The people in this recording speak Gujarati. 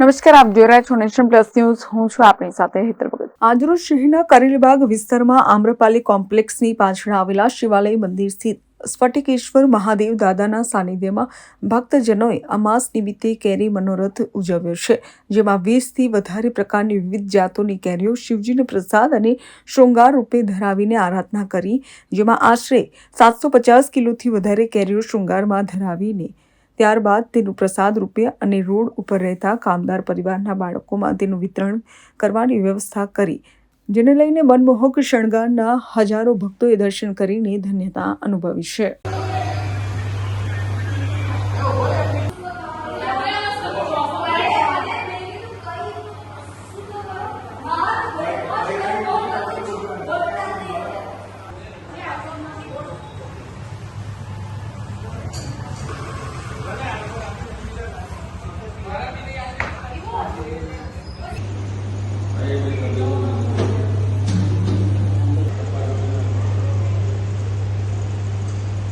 નમસ્કાર, આપ જોઈ રહ્યા છો નેશન પ્લસ ન્યૂઝ. હું છું આપણી સાથે હેતર ભગત. આજરોજ શહેરના કરેલબાગ વિસ્તારમાં આમ્રપાલી કોમ્પ્લેક્સની પાછળ આવેલા શિવાલય મંદિર સ્થિત સ્ફટિકેશ્વર મહાદેવ દાદાના સાનિધ્યમાં ભક્તજનોએ અમાસ નિમિત્તે કેરી મનોરથ ઉજવ્યો છે, જેમાં વીસથી વધારે પ્રકારની વિવિધ જાતોની કેરીઓ શિવજીને પ્રસાદ અને શૃંગાર રૂપે ધરાવીને આરાધના કરી, જેમાં આશરે સાતસો પચાસ કિલોથી વધારે કેરીઓ શૃંગારમાં ધરાવીને ત્યારબાદ તેનું પ્રસાદ રૂપે અને રોડ ઉપર રહેતા કામદાર પરિવારના બાળકોમાં તેનું વિતરણ કરવાની વ્યવસ્થા કરી. જેને લઈને મનમોહક શણગારના હજારો ભક્તોએ દર્શન કરીને ધન્યતા અનુભવી છે.